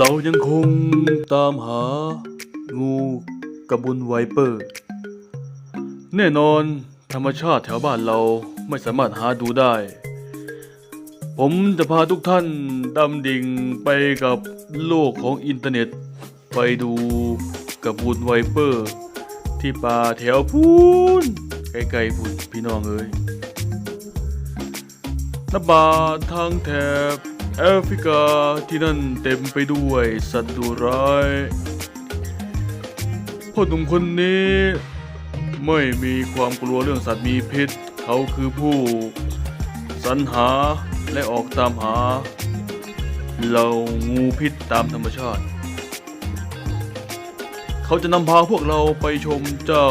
เรายังคงตามหางูกระบุนไวเปอร์ แน่นอนธรรมชาติแถวบ้านเราไม่สามารถหาดูได้ ผมจะพาทุกท่านดำดิ่งไปกับโลกของอินเทอร์เน็ต ไปดูกระบุนไวเปอร์ ที่ป่าแถวพูนไกลๆพุ่นพี่น้องเอ้ยนป่าทางแถบ แอฟริกาที่นั่นเต็มไปด้วยสัตว์ดุร้ายพ่อหนุ่มคนนี้ไม่มีความกลัวเรื่องสัตว์มีพิษ เขาคือผู้สรรหาและออกตามหาเหล่างูพิษตามธรรมชาติ เขาจะนำพาพวกเราไปชมเจ้า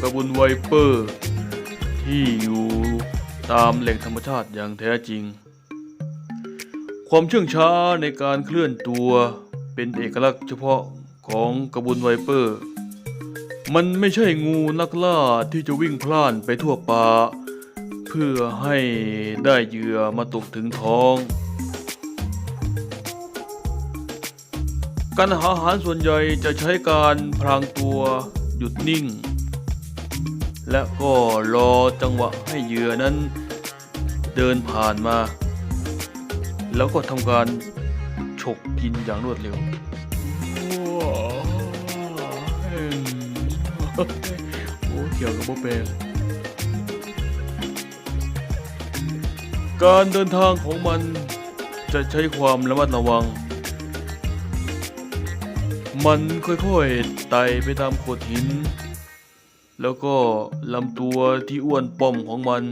กระบุนไวเปอร์ ที่อยู่ตามแหล่งธรรมชาติอย่างแท้จริง ความเชื่องช้าในการเคลื่อนตัวเป็นเอกลักษณ์เฉพาะของกระบุนไวเปอร์ มันไม่ใช่งูนักล่าที่จะวิ่งพล่านไปทั่วป่า เพื่อให้ได้เหยื่อมาตกถึงท้อง การหาอาหารส่วนใหญ่จะใช้การพรางตัวหยุดนิ่ง และก็รอจังหวะให้เหยื่อนั้นเดินผ่านมา แล้วก็ทำการฉกกินอย่างรวดเร็วโอ้เกี่ยวกับโบแปลงการเดินทางของมันจะใช้ความระมัดระวัง มันค่อยๆไต่ไปตามโขดหิน แล้วก็ลำตัวที่อ้วนป้อมของมัน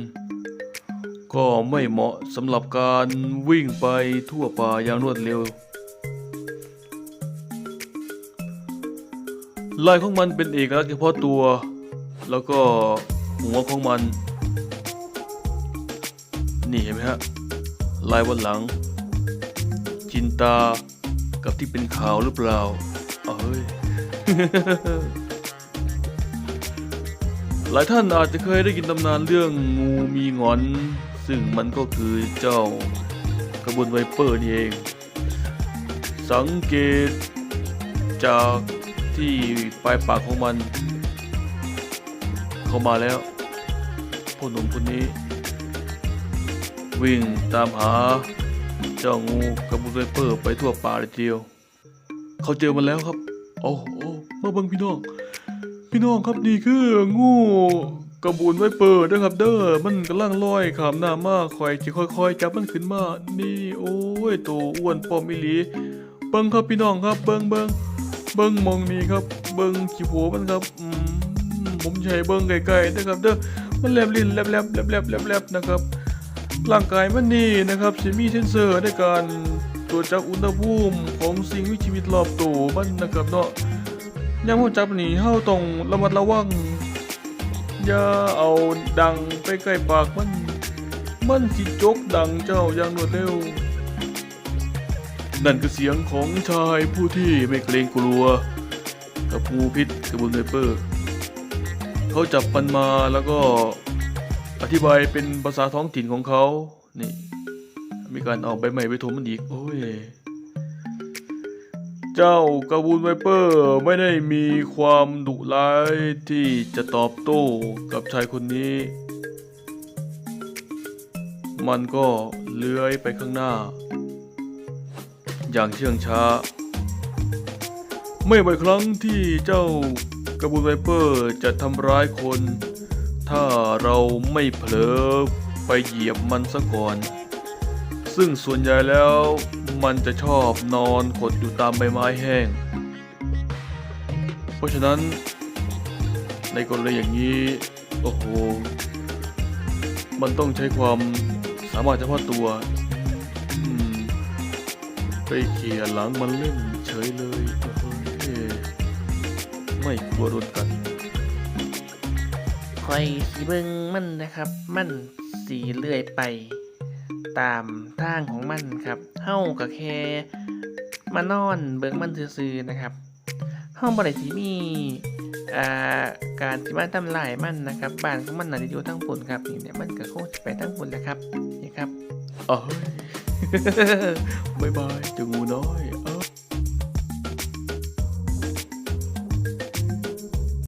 ก็ไม่เหมาะสำหรับการวิ่งไปทั่วป่าอย่างรวดเร็ว ลายของมันเป็นเอกลักษณ์เฉพาะตัว แล้วก็หัวของมัน นี่เห็นไหมฮะ ลายบนหลัง จินตากับที่เป็นขาวหรือเปล่าเอ้ยหลายท่านอาจจะเคยได้ยินตำนานเรื่องงูมีงอน ซึ่งมันก็คือเจ้ากระบวนไวเปอร์นี่เอง สังเกตจากที่ปลายปากของมัน เข้ามาแล้วพ่อหนุ่มคนนี้ วิ่งตามหาเจ้างูกระบุนไวเปอร์ไปทั่วป่าเลยเดียว เขาเจอมันแล้วครับ โอ้โอ้มาบังพี่น้อง พี่น้องครับนี่คืองู กระบุนไว้เปอร์นะครับ เด้อมันกำลังลอยขามหน้ามากคอยจะค่อยๆจับมันขึ้นมา นี่โอ้ยตัวอ้วนปอมอีหลี เบิ้งครับพี่น้องครับเบิ้งเบิ้งเบิ้งมองนี่ครับ เบิ้งขี้หัวมันครับผมใช้เบิ้งไกลๆนะครับเด้อมันแลบลิ้นแลบแลบแลบแลบแลบแลบนะครับ ร่างกายมันนี่นะครับจะมีเซนเซอร์ในการตรวจจับอุณหภูมิของสิ่งมีชีวิตรอบตัวมันนะครับเนาะยามเราจับนี่เฮาต้องระมัดระวัง ย่าเอาดังไปใกล้ปากมัน มันสิจกดังเจ้าอย่างรวดเร็ว นั่นคือเสียงของชายผู้ที่ไม่เกรงกลัว กับงูพิษกระบุนไวเปอร์ เขาจับมันมาแล้วก็อธิบายเป็นภาษาท้องถิ่นของเขา นี่ มีการเอาใบไม้ไปถมมันอีก โอ้ย เจ้ากระบูนไวเปอร์ไม่ได้มีความดุร้ายที่จะตอบโต้กับชายคนนี้ มันก็เลื้อยไปข้างหน้า อย่างเชื่องช้า ไม่บ่อยครั้งที่เจ้ากระบูนไวเปอร์จะทำร้ายคน ถ้าเราไม่เผลอไปเหยียบมันซะก่อน ซึ่งส่วนใหญ่แล้ว มันจะชอบนอนขดอยู่ตามใบไม้แห้ง เพราะฉะนั้น ในกรณีอย่างนี้ โอ้โห มันต้องใช้ความสามารถเฉพาะตัว ไปเขี่ยหลังมันเล่นเฉยเลยโอ้โหไม่กลัวโดนกัดคอยสีเบิงมันนะครับ มันสีเลื่อยไป ตามทางของมันครับ เฮาก็แค่มานอนเบิงมันซื่อๆนะครับเฮาบ่ได้สิมีอ่าการที่มาทำลายมันนะครับบ้านของมันน่ะอยู่ทางฝุ่นครับนี่เนี่ยมันก็คงสิไปทางบนแหละครับนี่ครับเอ้ยบายบายเจ้งูน้อย